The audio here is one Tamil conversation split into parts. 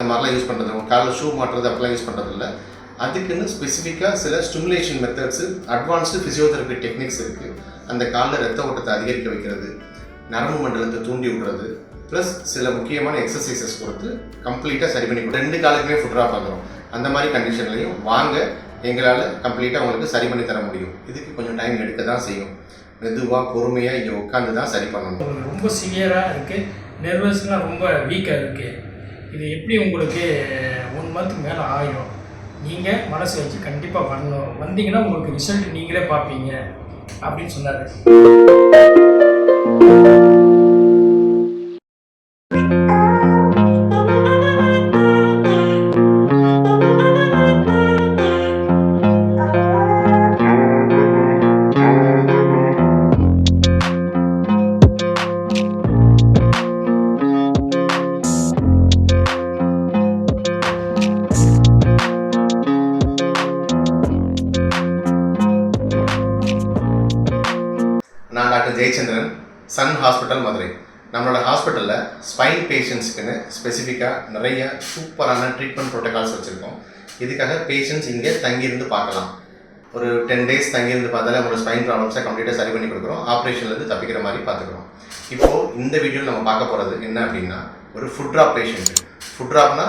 அந்த மாதிரிலாம் யூஸ் பண்ணுறது உங்கள் காலில் ஷூ மாட்டுறது அப்படிலாம் யூஸ் பண்ணுறது இல்லை. அதுக்குன்னு ஸ்பெசிஃபிக்காக சில stimulation methods advanced physiotherapy techniques இருக்குது அந்த காலில் ரத்த ஓட்டத்தை அதிகரிக்க வைக்கிறது நரம்பு மண்டலத்தை தூண்டி விடுறது ப்ளஸ் சில முக்கியமான எக்ஸசைசஸ் கொடுத்து கம்ப்ளீட்டாக சரி பண்ணி கொடு- ரெண்டு காலுக்குமே ஃபுட் ட்ராப் ஆகிறோம் அந்த மாதிரி கண்டிஷன்லையும் வாங்க எங்களால் கம்ப்ளீட்டாக உங்களுக்கு சரி பண்ணி தர முடியும். இதுக்கு கொஞ்சம் டைம் எடுக்க தான் செய்யும். மெதுவாக பொறுமையாக இங்கே உட்காந்து தான் சரி பண்ணணும். ரொம்ப சிவியராக இருக்குது நர்வஸ்லாம் ரொம்ப வீக்காக இருக்குது இது எப்படி உங்களுக்கு ஒன் மந்த்துக்கு மேலே ஆகும் நீங்கள் மனசு வச்சு கண்டிப்பாக வரணும். வந்தீங்கன்னா உங்களுக்கு ரிசல்ட் நீங்களே பார்ப்பீங்க. அப்படின்னு சொன்னார். Jayachandran Sun hospital Madurai. நம்மளோட ஹாஸ்பிட்டலில் ஸ்பைன் பேஷண்ட்ஸ்க்குன்னு ஸ்பெசிஃபிக்காக நிறைய சூப்பரான ட்ரீட்மெண்ட் ப்ரோட்டோகால்ஸ் வச்சுருக்கோம். இதுக்காக பேஷண்ட்ஸ் இங்கே தங்கியிருந்து பார்க்கலாம். ஒரு டென் டேஸ் தங்கியிருந்து பார்த்தாலே உங்களோட ஸ்பைன் ப்ராப்ளம்ஸை கம்ப்ளீட்டாக சரி பண்ணி கொடுக்குறோம். ஆப்ரேஷன்லேருந்து தப்பிக்கிற மாதிரி பார்த்துக்குறோம். இப்போது இந்த வீடியோவில் நம்ம பார்க்க போகிறது என்ன அப்படின்னா ஒரு ஃபுட் ட்ராப் பேஷண்ட் ஃபுட் ட்ராப்னா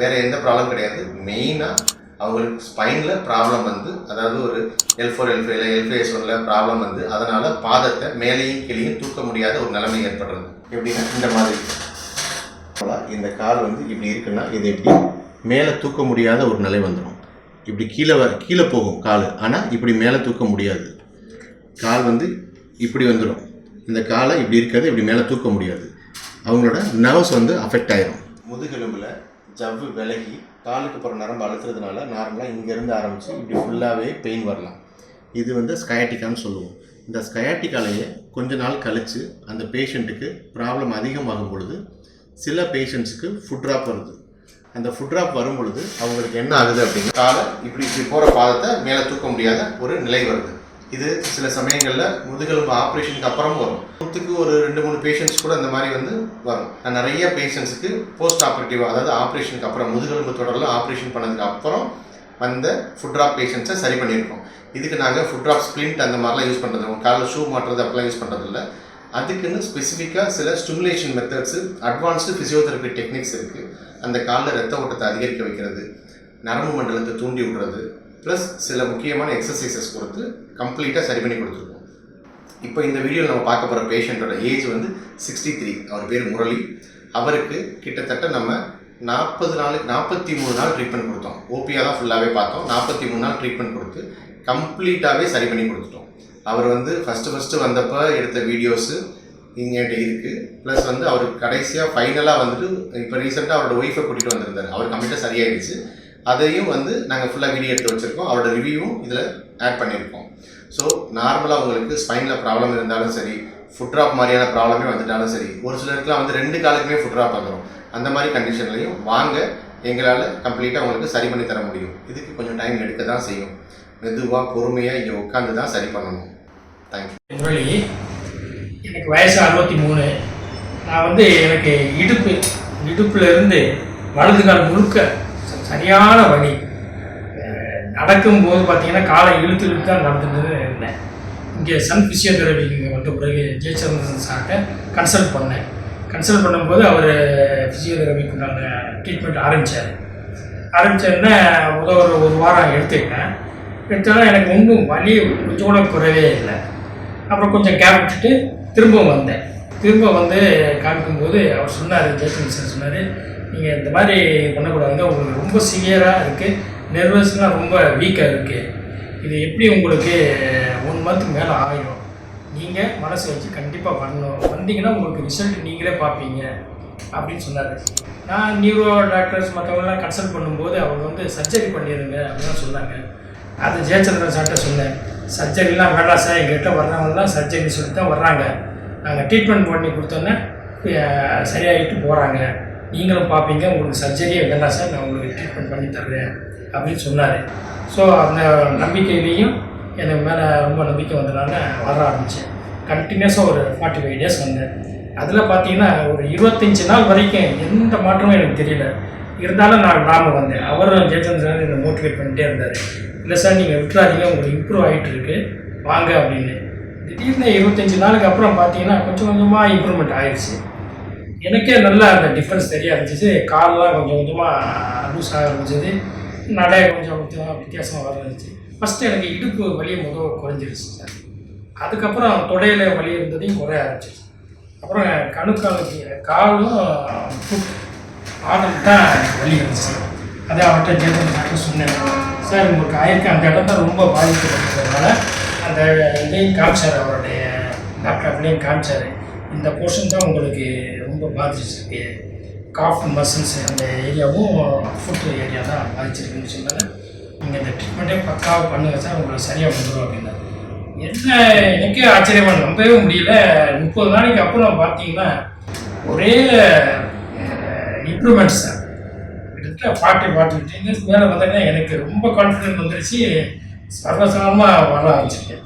வேறு எந்த ப்ராப்ளம் கிடையாது. மெயினாக அவங்களுக்கு ஸ்பைனில் ப்ராப்ளம் வந்து அதாவது ஒரு எல் ஃபோர் எல் ஃபைவ்ல எல் ஃபைவ் ஒனில் ப்ராப்ளம் வந்து அதனால் பாதத்தை மேலேயும் கீழேயும் தூக்க முடியாத ஒரு நிலைமை ஏற்படுறது. எப்படின்னா இந்த மாதிரி. போல இந்த கால் வந்து இப்படி இருக்குன்னா இது எப்படி? மேலே தூக்க முடியாத ஒரு நிலை வந்துடும் இப்படி கீழே கீழே போகும் கால் ஆனால் இப்படி மேலே தூக்க முடியாது. கால் வந்து இப்படி வந்துடும் இந்த காலை இப்படி இருக்கிறது இப்படி மேலே தூக்க முடியாது. அவங்களோட நர்வ்ஸ் வந்து அஃபெக்ட் ஆயிரும். முதுகெலும்பில் ஜவ்வு விலகி காலுக்கு போகிற நரம்பு அழுத்துறதுனால நார்மலாக இங்கேருந்து ஆரம்பித்து இப்படி ஃபுல்லாகவே பெயின் வரலாம். இது வந்து ஸ்கயாட்டிக்கான்னு சொல்லுவோம். இந்த ஸ்கயாட்டிக்காலேயே கொஞ்ச நாள் கழித்து அந்த பேஷண்ட்டுக்கு ப்ராப்ளம் அதிகமாகும் பொழுது சில பேஷண்ட்ஸுக்கு ஃபுட் ட்ராப் வருது. அந்த ஃபுட் ட்ராப் வரும் பொழுது அவங்களுக்கு என்ன ஆகுது அப்படின்னா காலை இப்படி இப்படி போகிற பாதத்தை மேலே தூக்க முடியாத ஒரு நிலை வருது. இது சில சமயங்களில் முதுகெலும்பு ஆப்ரேஷனுக்கு அப்புறம் வரும். நூற்றுக்கு ஒரு ரெண்டு மூணு பேஷண்ட்ஸ் கூட இந்த மாதிரி வந்து வரும். நான் நிறைய பேஷண்ட்ஸுக்கு போஸ்ட் ஆப்ரேட்டிவ் அதாவது ஆப்ரேஷனுக்கு அப்புறம் முதுகெலும்பு தொடரில் ஆப்ரேஷன் பண்ணதுக்கு அப்புறம் வந்த ஃபுட் ட்ராப் பேஷண்ட்ஸை சரி பண்ணியிருக்கோம். இதுக்கு நாங்கள் ஃபுட் ட்ராப் ஸ்ப்ளிண்ட் அந்த மாதிரிலாம் யூஸ் பண்ணுறது காலில் ஷூ மாட்டுறது அப்படிலாம் யூஸ் பண்ணுறதில்ல அதுக்குன்னு ஸ்பெசிஃபிக்காக சில stimulation methods advanced physiotherapy techniques இருக்குது அந்த காலில் ரத்த ஓட்டத்தை அதிகரிக்க வைக்கிறது நரம்பு மண்டலத்தை தூண்டி விடுறது ப்ளஸ் சில முக்கியமான எக்ஸசைசஸ் கொடுத்து கம்ப்ளீட்டாக சரி பண்ணி கொடுத்துருக்கோம் இப்போ இந்த வீடியோவில் நம்ம பார்க்க போகிற பேஷண்ட்டோட ஏஜ் வந்து சிக்ஸ்டி த்ரீ அவர் பேர் முரளி. அவருக்கு கிட்டத்தட்ட நம்ம நாற்பது நாளுக்கு நாற்பத்தி மூணு நாள் ட்ரீட்மெண்ட் கொடுத்தோம். ஓபியாக தான் ஃபுல்லாகவே பார்த்தோம். நாற்பத்தி மூணு நாள் ட்ரீட்மெண்ட் கொடுத்து கம்ப்ளீட்டாகவே சரி பண்ணி கொடுத்துட்டோம். அவர் வந்து ஃபஸ்ட்டு ஃபஸ்ட்டு வந்தப்போ எடுத்த வீடியோஸு இங்கேட்ட இருக்குது ப்ளஸ் வந்து அவர் கடைசியாக ஃபைனலாக வந்துட்டு இப்போ ரீசெண்டாக அவரோட ஒய்ஃபை கூட்டிகிட்டு வந்திருந்தார். அவர் கம்ப்ளீட்டாக சரியாயிடுச்சு. அதையும் வந்து நாங்கள் ஃபுல்லாக வீடியோ எடுத்து வச்சுருக்கோம். அவரோட ரிவ்யூவும் இதில் ஆட் பண்ணியிருக்கோம். ஸோ நார்மலாக உங்களுக்கு ஸ்பைனில் ப்ராப்ளம் இருந்தாலும் சரி ஃபுட் ட்ராப் மாதிரியான ப்ராப்ளமே வந்துட்டாலும் சரி ஒரு சிலருக்குலாம் வந்து ரெண்டு காலுக்குமே ஃபுட் ட்ராப் வந்துடும் அந்த மாதிரி கண்டிஷன்லையும் வாங்க எங்களால் கம்ப்ளீட்டாக உங்களுக்கு சரி பண்ணி தர முடியும். இதுக்கு கொஞ்சம் டைம் எடுக்க தான் செய்யும். மெதுவாக பொறுமையாக இங்கே உட்காந்து தான் சரி பண்ணணும். தேங்க்யூ முரளி எனக்கு வயசு அறுபத்தி மூணு. நான் வந்து எனக்கு இடுப்பு இடுப்புலேருந்து வலது கால் முழுக்க சரியான வழி. நடக்கும்போது பார்த்தீங்கன்னா காலை இழுத்து இழுத்து தான் நடந்துட்டு இருந்தேன் இங்கே சன் ஃபிசியோதெரபிக்கு வந்த பிறகு ஜெயச்சந்திரன் சார்கிட்ட கன்சல்ட் பண்ணேன். கன்சல்ட் பண்ணும்போது அவர் ஃபிசியோதெரபிக்கு உண்டான ட்ரீட்மெண்ட் ஆரம்பித்தார் ஆரம்பித்தோடனே முதல் ஒரு ஒரு வாரம் எடுத்துக்கிட்டேன். எடுத்தாலும் எனக்கு ஒன்றும் வலி கொஞ்சம் கூட குறைவே இல்லை. அப்புறம் கொஞ்சம் கேப் விட்டுட்டு திரும்ப வந்தேன். திரும்ப வந்து காமிக்கும்போது அவர் சொன்னார் ஜெயச்சந்திரன் சார் சொன்னார் நீங்கள் இந்த மாதிரி பண்ணக்கூடாதுங்க. உங்களுக்கு ரொம்ப சிவியராக இருக்குது நர்வஸ்லாம் ரொம்ப வீக்காக இருக்குது இது எப்படி உங்களுக்கு ஒன் மந்த்துக்கு மேலே ஆகிடும் நீங்கள் மனசு வச்சு கண்டிப்பாக பண்ணணும். வந்தீங்கன்னா உங்களுக்கு ரிசல்ட் நீங்களே பார்ப்பீங்க. அப்படின்னு சொன்னார். நான் நியூரோ டாக்டர்ஸ் மற்றவங்களாம் கன்சல்ட் பண்ணும்போது அவங்க வந்து சர்ஜரி பண்ணிடுங்க அப்படின்னு சொன்னாங்க. அது ஜெயச்சந்திரன் சார்கிட்ட சொன்னேன். சர்ஜரிலாம் வேண்டாம் சார் எங்கள்கிட்ட வர்றவங்கலாம் சர்ஜரி சொல்லி தான் வர்றாங்க. நாங்கள் ட்ரீட்மெண்ட் பண்ணி கொடுத்தோன்னே சரியாகிட்டு போகிறாங்க நீங்களும் பார்ப்பீங்க உங்களுக்கு சர்ஜரியே வேண்டாம் சார்? நான் உங்களுக்கு ட்ரீட்மெண்ட் பண்ணி தர்றேன் அப்படின்னு சொன்னார். ஸோ அந்த நம்பிக்கையிலையும் எனக்கு மேலே ரொம்ப நம்பிக்கை வந்ததுனால வர ஆரம்பித்தேன் கண்டினியூஸாக ஒரு ஃபார்ட்டி ஃபைவ் டேஸ் வந்தேன். அதில் பார்த்தீங்கன்னா ஒரு இருபத்தஞ்சி நாள் வரைக்கும் எந்த மாற்றமும் எனக்கு தெரியல. இருந்தாலும் நான் நாம வந்தேன். அவரும் ஜெயச்சந்திரன் சார் என்னை மோட்டிவேட் பண்ணிட்டே இருந்தார். இல்லை சார் நீங்கள் விட்டுறாதீங்க. உங்களுக்கு இம்ப்ரூவ் ஆகிட்டு இருக்கு. வாங்க அப்படின்னு. திடீர்னு இருபத்தஞ்சி நாளுக்கு அப்புறம் பார்த்தீங்கன்னா கொஞ்சம் கொஞ்சமாக இம்ப்ரூவ்மெண்ட் ஆயிடுச்சு எனக்கே நல்லா அந்த டிஃப்ரென்ஸ் தெரிய ஆரம்பிச்சிச்சு கால்லாம் கொஞ்சம் கொஞ்சமாக லூஸ் ஆக ஆரம்பிச்சது. நடை கொஞ்சம் கொஞ்சம் வித்தியாசமாக வர ஃபஸ்ட்டு எனக்கு இடுப்பு வலி முதல் குறைஞ்சிருச்சு சார் அதுக்கப்புறம் தொடையில் வலி இருந்ததையும் குறைய ஆரம்பிச்சிச்சு அப்புறம் கணுக்காலுக்கு காலும் ஃபுட் ஆடம் தான் வலி இருந்துச்சு அதை அவர்கிட்ட ஜெயதன் சார்ட்டு சொன்னேன். சார் உங்களுக்கு ஆயிருக்கு. அந்த இடம் தான் ரொம்ப பாதிக்கப்பட்டதுனால அந்த இதையும் காமிச்சார். அவருடைய லேப்டாப்லேயும் காமிச்சார். இந்த போர்ஷன் தான் உங்களுக்கு ரொம்ப பாதிச்சிருக்கு. காஃப் மசில்ஸ் அந்த ஏரியாவும் ஃபுட் ஏரியா தான் பாதிச்சிருக்குன்னு சொன்னாங்க. நீங்கள் இந்த ட்ரீட்மெண்ட்டே பக்காவாக பண்ணுங்க சார் உங்களுக்கு சரியாக வந்துடும் அப்படின்னா என்ன எனக்கே ஆச்சரியமாக நம்பவே முடியல. முப்பது நாளைக்கு அப்புறம் பார்த்தீங்கன்னா ஒரே இம்ப்ரூவ்மெண்ட்ஸ் சார் கிட்டத்தட்ட ஃபார்ட்டி ஃபார்ட்டி டென் மேலே வந்தோடனே எனக்கு ரொம்ப கான்ஃபிடென்ட் வந்துருச்சு. சர்வசாதாரணமாக வர ஆரம்பிச்சிருக்கேன்.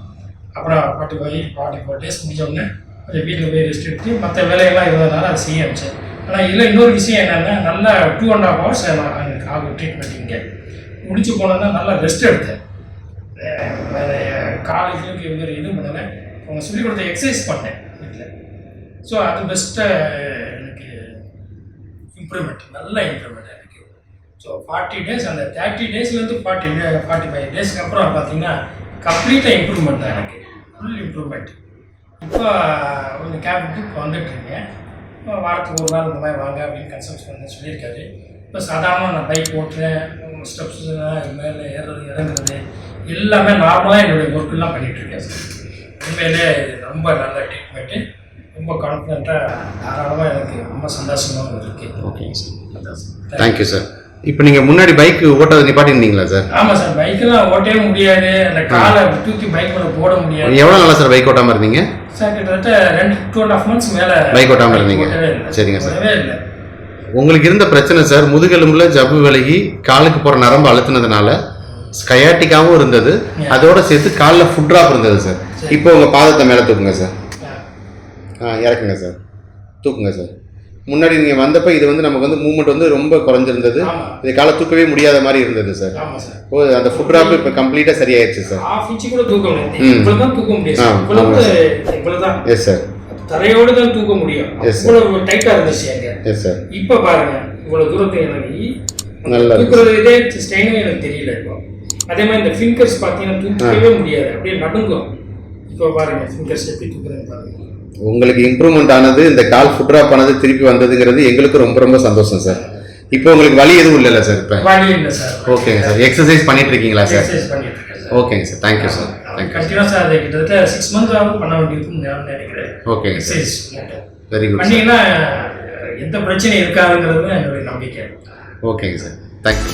அப்புறம் forty five forty four days முடிஞ்சோடனே அது வீட்டுக்கு போய் ரெஸ்ட் எடுத்து மற்ற வேலையெல்லாம் இருந்ததுனால அதை செய்ய ஆரம்பிச்சேன் ஆனால் இதில் இன்னொரு விஷயம் என்னென்னா நல்லா டூ அண்ட் ஹாஃப் ஹவர்ஸ் நான் எனக்கு ஆகும் ட்ரீட்மெண்ட் இங்கே முடிச்சு போனோன்னா நல்லா ரெஸ்ட் எடுத்தேன். காலேஜுக்கு இது இது பண்ணலை. அவங்க சொல்லிக் கொடுத்த எக்ஸசைஸ் பண்ணேன் வீட்டில். ஸோ அது பெஸ்ட்டை எனக்கு இம்ப்ரூவ்மெண்ட் நல்ல இம்ப்ரூவ்மெண்ட் எனக்கு. ஸோ ஃபார்ட்டி டேஸ் அந்த தேர்ட்டி டேஸ்லேருந்து ஃபார்ட்டி ஃபார்ட்டி ஃபைவ் டேஸ்க்கு அப்புறம் பார்த்தீங்கன்னா கம்ப்ளீட்டாக இம்ப்ரூவ்மெண்ட் தான் எனக்கு. ஃபுல் இம்ப்ரூவ்மெண்ட் இப்போ கொஞ்சம் கேப் விட்டு இப்போ வந்துட்டுருக்கேன் இப்போ வாரத்துக்கு ஒரு நாள் இந்த மாதிரி வாங்க அப்படின்னு கன்சல்ட் பண்ண சொல்லியிருக்காரு. இப்போ சாதாரண நான் பைக் ஓட்டுறேன் ஸ்டெப்ஸ் மேலே ஏறுறது இறங்குறது எல்லாமே நார்மலாக என்னுடைய ஒர்க்கெல்லாம் பண்ணிகிட்ருக்கேன் சார் உண்மையிலே ரொம்ப நல்ல ட்ரீட்மெண்ட்டு ரொம்ப கான்ஃபிடண்ட்டாக தாராளமாக எனக்கு ரொம்ப சந்தோஷமாகவும் இருக்குது ஓகேங்க சார் தேங்க்யூ சார் இப்போ நீங்கள் முன்னாடி பைக் ஓட்டதை நிப்பாட்டிருந்தீங்களா சார் ஆமாம் சார் பைக்கெல்லாம் ஓட்டவே முடியாது. அந்த காலை தூக்கி பைக் மேலே போட முடியாது. எவ்வளோ நாளா சார் பைக் ஓட்டாமல் இருந்தீங்க? சார் கிட்டத்தட்ட ரெண்டு டூ அண்ட் ஹாஃப் மந்த்ஸ் மேலே Bike ஓட்டாம இருந்தீங்க. சரிங்க சார். உங்களுக்கு இருந்த பிரச்சனை சார் முதுகெலும்புல ஜவ்வு விலகி காலுக்கு போகிற நரம்பு அழுத்தினதுனால ஸ்கயாட்டிக்காவும் இருந்தது. அதோட சேர்த்து காலில் ஃபுட் ட்ராப் இருந்தது சார். இப்போ உங்கள் பாதத்தை மேலே தூக்குங்க சார் ஆ இறக்குங்க சார் தூக்குங்க சார் முன்னாடி நீங்கள் வந்தப்போ இது வந்து நமக்கு வந்து மூவ்மெண்ட் வந்து ரொம்ப குறைஞ்சிருந்தது. இது காலை தூக்கவே முடியாத மாதிரி இருந்தது சார் ஓ அந்த ஃபுட் ட்ராப் இப்போ கம்ப்ளீட்டாக சரியாயிடுச்சு சார் கூட தூக்க முடியாது. ஆ, தான் எஸ் சார் தரையோடு தான் தூக்க முடியும். இவ்வளவு டைட்டா இருந்துச்சு அங்க எஸ் சார் இப்ப பாருங்க இவ்வளவு தூரத்துக்கு எனக்கு நல்லா. தூக்குறது இதே ஸ்ட்ரெயினும் எனக்கு தெரியல இப்போ. அதே மாதிரி இந்த ஃபிங்கர்ஸ் பார்த்தீங்கன்னா தூக்கவே முடியாது. அப்படியே நடுங்கும். இப்போ பாருங்க ஃபிங்கர்ஸ் எப்படி தூக்குறேன்னு பாருங்க. உங்களுக்கு இம்ப்ரூவ்மெண்ட் ஆனது இந்த கால் ஃபுட் ட்ராப் ஆனது திருப்பி வந்ததுங்கிறது எங்களுக்கு ரொம்ப ரொம்ப சந்தோஷம் சார் இப்போ உங்களுக்கு வலி எதுவும் இல்லைல்ல சார் இப்போ? வழி சார் ஓகேங்க சார் எக்ஸசைஸ் பண்ணிட்டு இருக்கீங்களா சார் சார் ஓகேங்க சார் தேங்க்யூ சார் கண்டினியூஸாக அதை கிட்டத்தட்ட சிக்ஸ் மந்த் ஆகும் பண்ண வேண்டியிருக்குன்னு நான் நினைக்கிறேன். ஓகேங்க சார் வெரி குட் சார் பண்ணீங்கன்னா எந்த பிரச்சனையும் இருக்காதுங்கிறது என்னுடைய நம்பிக்கை. ஓகேங்க சார் தேங்க்யூ